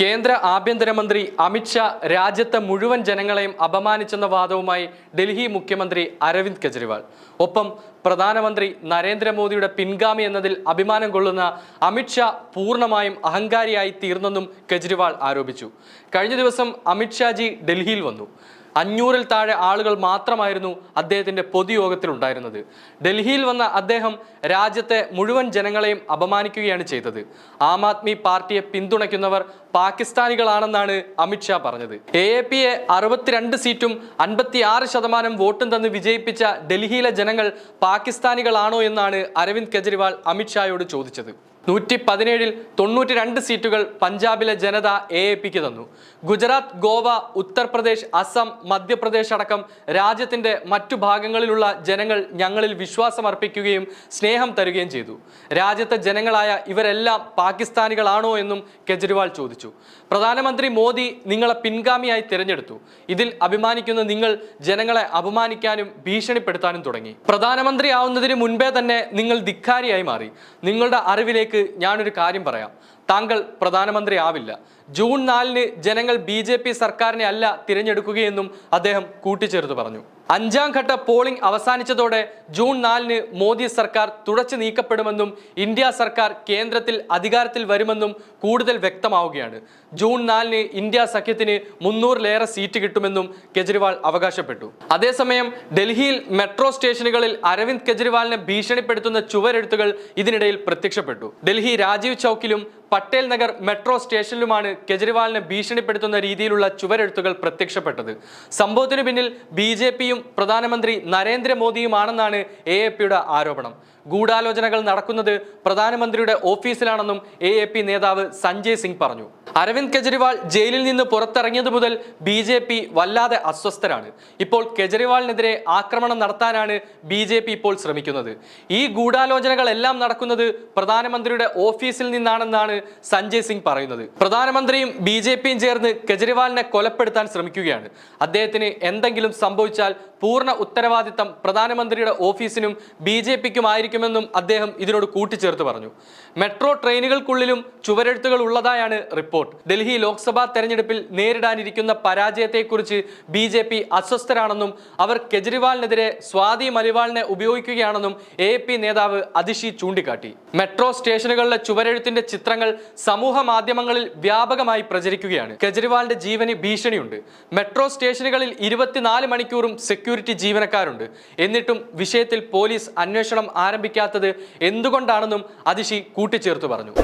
കേന്ദ്ര ആഭ്യന്തരമന്ത്രി അമിത്ഷാ രാജ്യത്തെ മുഴുവൻ ജനങ്ങളെയും അപമാനിച്ചെന്ന വാദവുമായി ഡൽഹി മുഖ്യമന്ത്രി അരവിന്ദ് കെജ്രിവാൾ. ഒപ്പം പ്രധാനമന്ത്രി നരേന്ദ്രമോദിയുടെ പിൻഗാമി എന്നതിൽ അഭിമാനം കൊള്ളുന്ന അമിത്ഷാ പൂർണമായും അഹങ്കാരിയായി തീർന്നെന്നും കെജ്രിവാൾ ആരോപിച്ചു. കഴിഞ്ഞ ദിവസം അമിത്ഷാജി ഡൽഹിയിൽ വന്നു. അഞ്ഞൂറിൽ താഴെ ആളുകൾ മാത്രമായിരുന്നു അദ്ദേഹത്തിന്റെ പൊതുയോഗത്തിൽ ഉണ്ടായിരുന്നത് ഡൽഹിയിൽ വന്ന അദ്ദേഹം രാജ്യത്തെ മുഴുവൻ ജനങ്ങളെയും അപമാനിക്കുകയാണ് ചെയ്തത്. ആം ആദ്മി പാർട്ടിയെ പിന്തുണയ്ക്കുന്നവർ പാകിസ്ഥാനികളാണെന്നാണ് അമിത്ഷാ പറഞ്ഞത്. എ എ പിയെ അറുപത്തിരണ്ട് സീറ്റും അൻപത്തിയാറ് ശതമാനം വോട്ടും തന്ന് വിജയിപ്പിച്ച ഡൽഹിയിലെ ജനങ്ങൾ പാകിസ്ഥാനികളാണോ എന്നാണ് അരവിന്ദ് കെജ്രിവാൾ അമിത്ഷായോട് ചോദിച്ചത്. നൂറ്റി പതിനേഴിൽ തൊണ്ണൂറ്റി രണ്ട് സീറ്റുകൾ പഞ്ചാബിലെ ജനത എ എ പിക്ക് തന്നു. ഗുജറാത്ത് ഗോവ ഉത്തർപ്രദേശ് അസം മധ്യപ്രദേശ് അടക്കം രാജ്യത്തിന്റെ മറ്റു ഭാഗങ്ങളിലുള്ള ജനങ്ങൾ ഞങ്ങളിൽ വിശ്വാസം അർപ്പിക്കുകയും സ്നേഹം തരുകയും ചെയ്തു. രാജ്യത്തെ ജനങ്ങളായ ഇവരെല്ലാം പാകിസ്ഥാനികളാണോ എന്നും കെജ്രിവാൾ ചോദിച്ചു. പ്രധാനമന്ത്രി മോദി നിങ്ങളെ പിൻഗാമിയായി തിരഞ്ഞെടുത്തു. ഇതിൽ അഭിമാനിക്കുന്ന നിങ്ങൾ ജനങ്ങളെ അപമാനിക്കാനും ഭീഷണിപ്പെടുത്താനും തുടങ്ങി. പ്രധാനമന്ത്രി ആവുന്നതിന് മുൻപേ തന്നെ നിങ്ങൾ ധിക്കാരിയായി മാറി. നിങ്ങളുടെ അറിവിലേക്ക് ഞാനൊരു കാര്യം പറയാം. താങ്കൾ പ്രധാനമന്ത്രി ആവില്ല. ജൂൺ നാലിന് ജനങ്ങൾ ബി ജെ പി സർക്കാരിനെ അല്ല തിരഞ്ഞെടുക്കുകയെന്നും അദ്ദേഹം കൂട്ടിച്ചേർത്ത് പറഞ്ഞു. അഞ്ചാം ഘട്ട പോളിംഗ് അവസാനിച്ചതോടെ ജൂൺ നാലിന് മോദി സർക്കാർ തുടച്ചു നീക്കപ്പെടുമെന്നും ഇന്ത്യ സർക്കാർ കേന്ദ്രത്തിൽ അധികാരത്തിൽ വരുമെന്നും കൂടുതൽ വ്യക്തമാവുകയാണ്. ജൂൺ നാലിന് ഇന്ത്യ സഖ്യത്തിന് മുന്നൂറിലേറെ സീറ്റ് കിട്ടുമെന്നും കെജ്രിവാൾ അവകാശപ്പെട്ടു. അതേസമയം ഡൽഹിയിൽ മെട്രോ സ്റ്റേഷനുകളിൽ അരവിന്ദ് കെജ്രിവാളിനെ ഭീഷണിപ്പെടുത്തുന്ന ചുവരെഴുത്തുകൾ ഇതിനിടയിൽ പ്രത്യക്ഷപ്പെട്ടു. ഡൽഹി രാജീവ് ചൌക്കിലും പട്ടേൽ നഗർ മെട്രോ സ്റ്റേഷനിലുമാണ് കെജ്രിവാളിനെ ഭീഷണിപ്പെടുത്തുന്ന രീതിയിലുള്ള ചുവരെഴുത്തുകൾ പ്രത്യക്ഷപ്പെട്ടത്. സംഭവത്തിന് പിന്നിൽ ബി ജെ പിയും പ്രധാനമന്ത്രി നരേന്ദ്രമോദിയുമാണെന്നാണ് എ എ പിയുടെ ആരോപണം. ഗൂഢാലോചനകൾ നടക്കുന്നത് പ്രധാനമന്ത്രിയുടെ ഓഫീസിലാണെന്നും എ എ പി നേതാവ് സഞ്ജയ് സിംഗ് പറഞ്ഞു. അരവിന്ദ് കെജ്രിവാൾ ജയിലിൽ നിന്ന് പുറത്തിറങ്ങിയതു മുതൽ ബി ജെ പി വല്ലാതെ അസ്വസ്ഥരാണ്. ഇപ്പോൾ കെജ്രിവാളിനെതിരെ ആക്രമണം നടത്താനാണ് ബി ജെ പി ഇപ്പോൾ ശ്രമിക്കുന്നത്. ഈ ഗൂഢാലോചനകളെല്ലാം നടക്കുന്നത് പ്രധാനമന്ത്രിയുടെ ഓഫീസിൽ നിന്നാണെന്നാണ് സഞ്ജയ് സിംഗ് പറയുന്നത്. പ്രധാനമന്ത്രിയും ബി ജെ പിയും ചേർന്ന് കെജ്രിവാളിനെ കൊലപ്പെടുത്താൻ ശ്രമിക്കുകയാണ്. അദ്ദേഹത്തിന് എന്തെങ്കിലും സംഭവിച്ചാൽ പൂർണ ഉത്തരവാദിത്തം പ്രധാനമന്ത്രിയുടെ ഓഫീസിനും ബി ജെ പിക്കും ആയിരിക്കുമെന്നും അദ്ദേഹം ഇതിനോട് കൂട്ടിച്ചേർത്ത് പറഞ്ഞു. മെട്രോ ട്രെയിനുകൾക്കുള്ളിലും ചുവരെഴുത്തുകൾ ഉള്ളതായാണ് റിപ്പോർട്ട് ഡൽഹി ലോക്സഭാ തെരഞ്ഞെടുപ്പിൽ നേരിടാനിരിക്കുന്ന പരാജയത്തെക്കുറിച്ച് ബി ജെ പി അസ്വസ്ഥരാണെന്നും അവർ കെജ്രിവാളിനെതിരെ സ്വാതി മലിവാളിനെ ഉപയോഗിക്കുകയാണെന്നും എ പി നേതാവ് അതിഷി ചൂണ്ടിക്കാട്ടി. മെട്രോ സ്റ്റേഷനുകളിലെ ചുവരെഴുത്തിന്റെ ചിത്രങ്ങൾ സമൂഹ മാധ്യമങ്ങളിൽ വ്യാപകമായി പ്രചരിക്കുകയാണ്. കെജ്രിവാളിന്റെ ജീവന് ഭീഷണിയുണ്ട്. മെട്രോ സ്റ്റേഷനുകളിൽ ഇരുപത്തിനാല് മണിക്കൂറും സെക്യൂരിറ്റി ജീവനക്കാരുണ്ട്. എന്നിട്ടും വിഷയത്തിൽ പോലീസ് അന്വേഷണം ആരംഭിക്കാത്തത് എന്തുകൊണ്ടാണെന്നും അതിഷി കൂട്ടിച്ചേർത്തു പറഞ്ഞു.